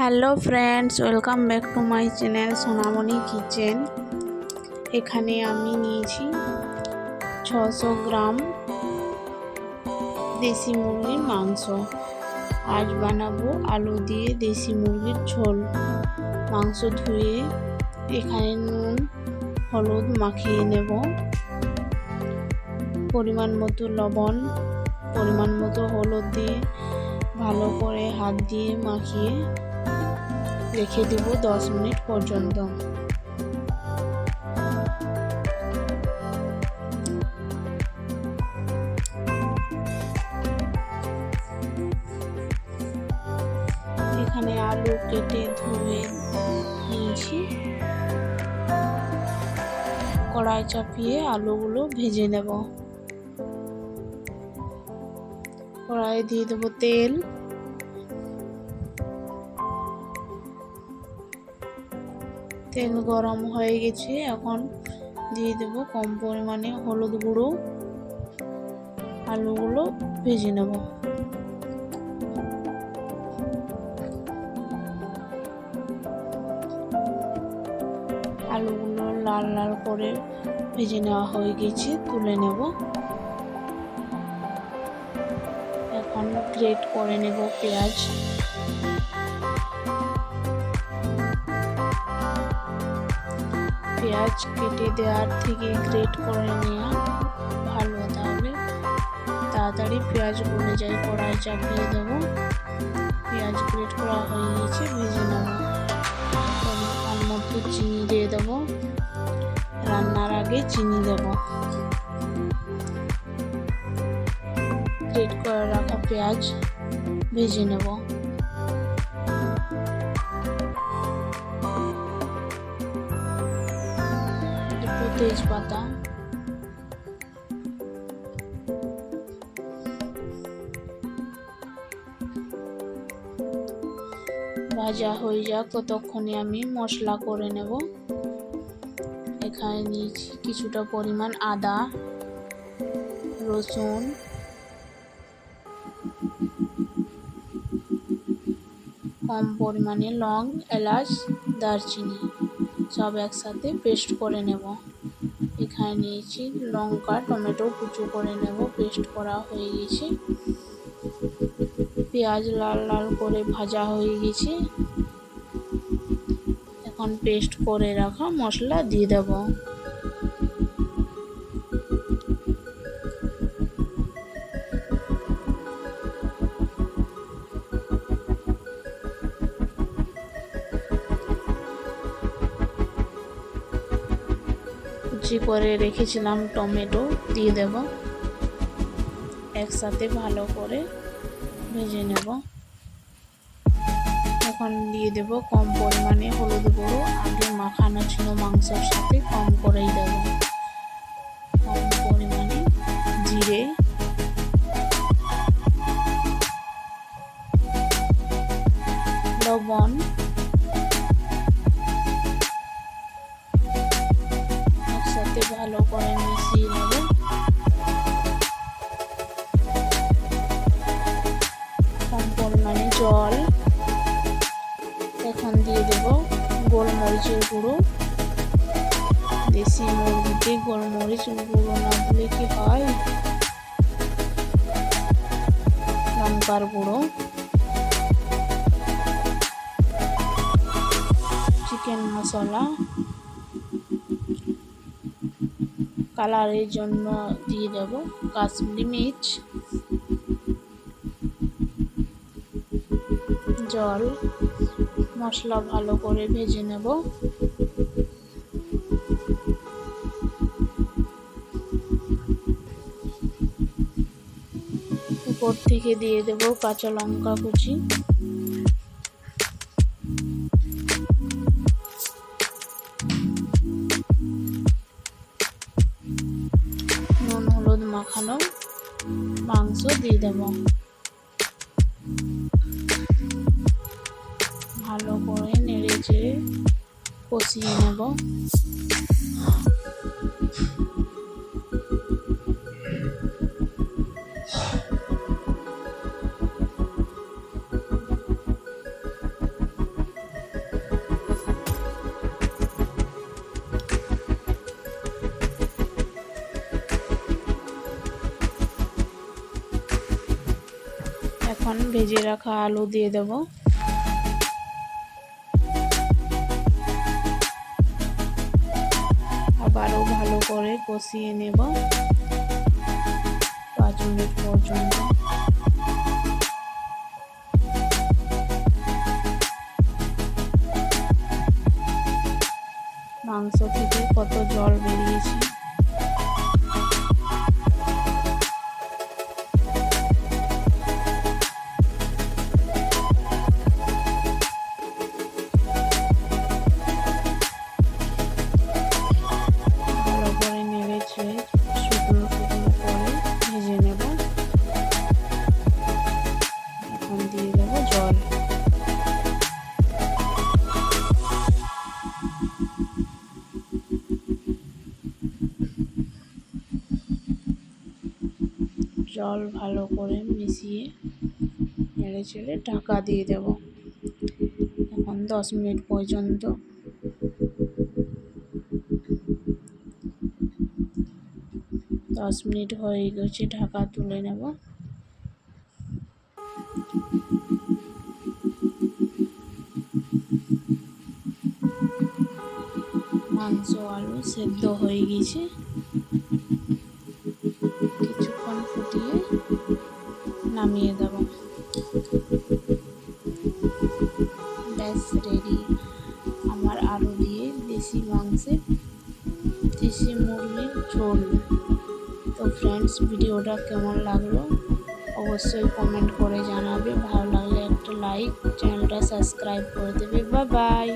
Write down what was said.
Hello friends, welcome back to my channel Sonamoni kitchen. এখানে আমি নিয়েছি ছশো গ্রাম দেশি মুরগির মাংস। আজ বানাবো আলু দিয়ে দেশি মুরগির ঝোল। মাংস ধুয়ে এখানে নুন, হলুদ মাখিয়ে নেব। পরিমাণ মতো লবণ, পরিমাণ মতো হলুদ দিয়ে ভালো করে হাত দিয়ে মাখিয়ে রেখে দেব দশ মিনিট পর্যন্ত। এখানে আলু কেটে ধুয়ে নিয়েছি। কড়াই চাপিয়ে আলুগুলো ভেজে নেব। কড়াইয়ে দিয়ে দেবো তেল। তেল গরম হয়ে গেছে, এখন দিয়ে দেব কম পরিমাণে হলুদ গুঁড়ো। আলুগুলো ভেজে নেব। আলুগুলো লাল লাল করে ভেজে নেওয়া হয়ে গেছে, তুলে নেব। এখন গ্রেট করে নেব পেঁয়াজ। পেঁয়াজ কেটে দেওয়ার থেকে গ্রেট করে নেওয়া ভালো তাহলে তাড়াতাড়ি পেঁয়াজ গলে যায় কড়াই চাপিয়ে দেবো। পেঁয়াজ গ্রেট করা হয়ে গেছে, ভেজে নেব। তার মধ্যে চিনি দিয়ে দেবো। রান্নার আগে চিনি দেবো। গ্রেট করে রাখা পেঁয়াজ ভেজে নেব। তেজপাতা। ভাজা হয়ে যাক, ততক্ষণে আমি মশলা করে নেব। এখানে নিয়েছি কিছুটা পরিমাণ আদা, রসুন। কম পরিমাণে লং, এলাচ, দারচিনি, সব একসাথে পেস্ট করে নেব। এখানে নিয়েছি লঙ্কা, টমেটো কুচো করে নেব পেস্ট করা হয়ে গেছে। পেঁয়াজ লাল লাল করে ভাজা হয়ে গেছে। এখন পেস্ট করে রাখা মশলা দিয়ে দেব। কুচি করে রেখেছিলাম টমেটো, দিয়ে দেব। একসাথে ভালো করে ভেজে নেব। এখন দিয়ে দেব কম পরিমাণে হলুদ গুঁড়ো। আগে মাখানো ছিল মাংসের সাথে, কম করেই দেব। একসাথে ভালো করে মিশিয়ে নেব কম পরিমাণে জল। এখন দিয়ে দেব গোলমরিচের গুঁড়ো। দেশি মুরগিতে গোলমরিচ গুঁড়ো না দিলে কি হয়? লঙ্কার গুঁড়ো। চিকেন মশলা। কালারের জন্য দিয়ে দেব কাশ্মীরি মির্চ, জল, মশলা ভালো করে ভেজে নেব। উপর থেকে দিয়ে দেব কাঁচা লঙ্কা কুচি। মাখানো মাংস দিয়ে দেব। ভালো করে নেড়ে চেড়ে কষিয়ে নেব। ভেজে রাখা আলু দিয়ে দেব। আবারও ভালো করে কষিয়ে নেব। পাঁচ মিনিট পর্যন্ত। মাংস থেকে কত জল বেরিয়েছে। জল ভালো করে মিশিয়ে নেড়ে চেড়ে ঢাকা দিয়ে দেব। এখন দশ মিনিট পর্যন্ত। দশ মিনিট হয়ে গেছে, ঢাকা তুলে নেব। মাংস আলু সেদ্ধ হয়ে গেছে। নামিয়ে দেব। ব্যাস রেডি আমার আলু দিয়ে দেশি মাংসের দেশি মুরগির ঝোল। তো ফ্রেন্ডস ভিডিওটা কেমন লাগল? অবশ্যই কমেন্ট করে জানাবে। ভালো লাগলে একটা লাইক চ্যানেলটা সাবস্ক্রাইব করে দেবে। বা বাই